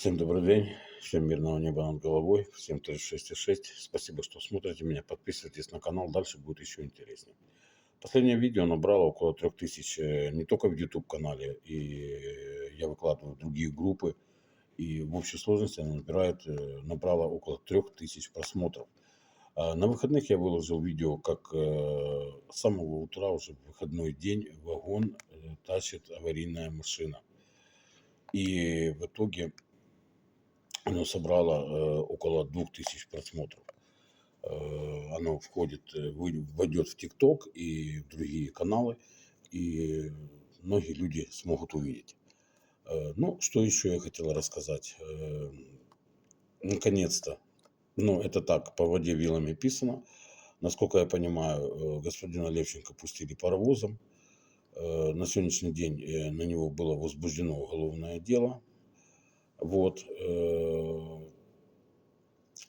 Всем добрый день, всем мирного неба над головой, всем 36,6. Спасибо, что смотрите меня, подписывайтесь на канал, дальше будет еще интереснее. Последнее видео набрало около 3000 э, не только в YouTube канале, и я выкладываю другие группы, и в общей сложности она набирает, э, набрала около 3000 просмотров. А На выходных я выложил видео, как э, с самого утра, уже в выходной день, вагон тащит аварийная машина. И в итоге оно собрало э, около 2000 просмотров. Э, Оно входит, э, войдет в ТикТок и в другие каналы, и многие люди смогут увидеть. Э, Ну, что еще я хотел рассказать? Э, Наконец-то, ну, это так, по воде вилами писано. Насколько я понимаю, э, господина Левченко пустили паровозом. Э, На сегодняшний день на него было возбуждено уголовное дело. Вот. э,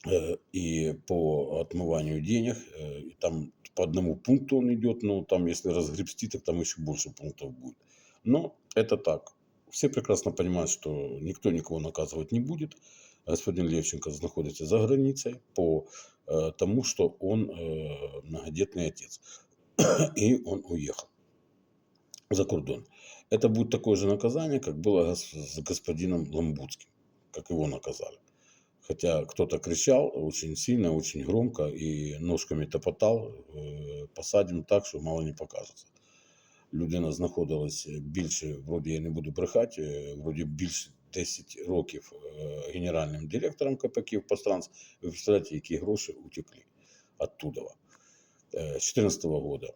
э, И по отмыванию денег, э, и там по одному пункту он идет, но там если разгребсти, так там еще больше пунктов будет. Но это так. Все прекрасно понимают, что никто никого наказывать не будет. Господин Левченко находится за границей по тому, что он многодетный отец. И он уехал за кордон. Это будет такое же наказание, как было гос- с господином Ламбудским, как его наказали. Хотя кто-то кричал очень сильно, очень громко и ножками топотал, е, посадимо так, що мало не покажеться. Людина знаходилась більше, вроді я не буду брехати, е, вроді більше 10 років е, генеральним директором КП «Київпостранс». Ви представляєте, які гроші утекли оттуда. Е, З 2014 года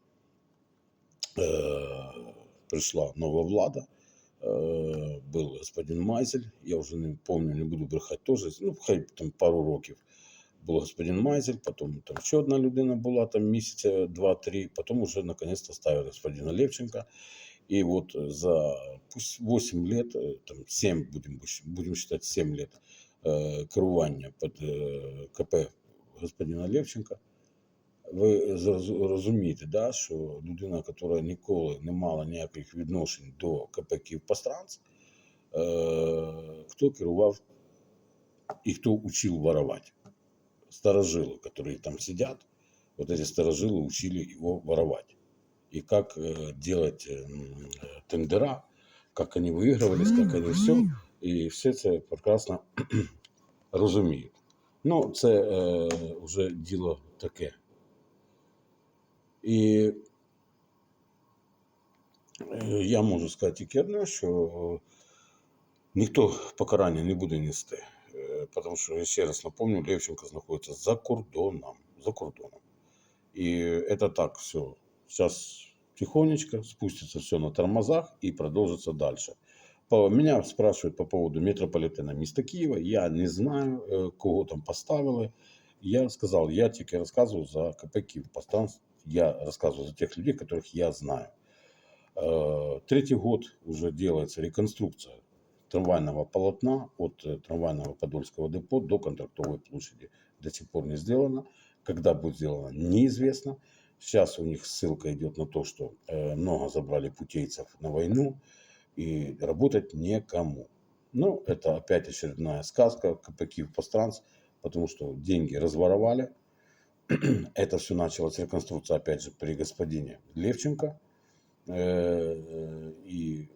э, пришла новая влада, э, был господин Майзель, я уже не помню, не буду брехати теж, ну, хай там пару років був господин Майзель, потім там ще одна людина була там місяця два-три, потім уже наконец-то ставили господина Левченка. И вот за пусть 8 лет, э, там 7 будем, будем считать 7 лет э, керування під э, КП господина Левченка, ви зроз- розумієте, да, що людина, яка ніколи не мала ніяких відношень до КП «Київпостранс», е, хто керував і хто учив воровать. Старожилы, которые там сидят, вот эти старожилы учили его воровать. И как э, делать э, м, э, тендера, как они выигрывались, как они все. І все це прекрасно розуміють. Ну, це е, вже діло таке. І е, я можу сказати тільки одне, що ніхто покарання не буде нести. Е, Тому що, я ще раз напомню, Левченко знаходиться за кордоном. За кордоном. І це так все. Зараз тихонечко спустится все на тормозах и продолжится дальше. По, меня спрашивают по поводу метрополитена міста Києва. Я не знаю, е, кого там поставили. Я сказал, я тільки рассказываю за КП Київпостранс. я рассказываю за тех людей, которых я знаю. Э, Третий год уже делается реконструкция трамвайного полотна от э, трамвайного Подольского депо до Контрактовой площади. До сих пор не сделано. Когда будет сделано, неизвестно. Сейчас у них ссылка идет на то, что э, много забрали путейцев на войну и работать некому. Ну, это опять очередная сказка КП Киевпостранс, потому что деньги разворовали. Это все началось реконструкция, опять же, при господине Левченко. Э, И,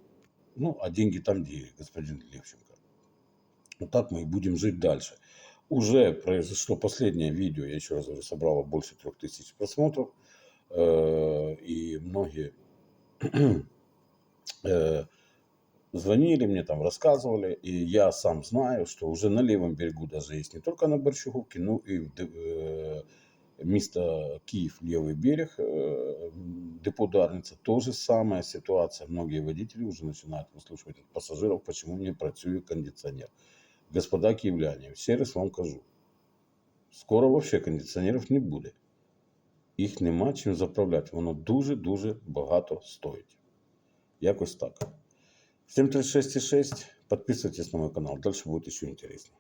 ну, а деньги там, где господин Левченко. Вот так мы и будем жить дальше. Уже произошло последнее видео, я еще раз говорю, собрало больше трех тысяч просмотров. Э, И многие э, звонили мне, там рассказывали, и я сам знаю, что уже на левом берегу даже есть не только на Борщуговке, но и в Д- э, место Киев, левый берег, э, депо Дарница, тоже самая ситуация. Многие водители уже начинают выслушивать от пассажиров, почему не працює кондиционер. Господа киевляне, ще раз вам кажу, скоро вообще кондиціонерів не буде. Їх нема чим заправляти. Воно дуже-дуже багато стоїть. Якось так. Всем 36,6. Подписывайтесь на мой канал. Дальше будет еще интереснее.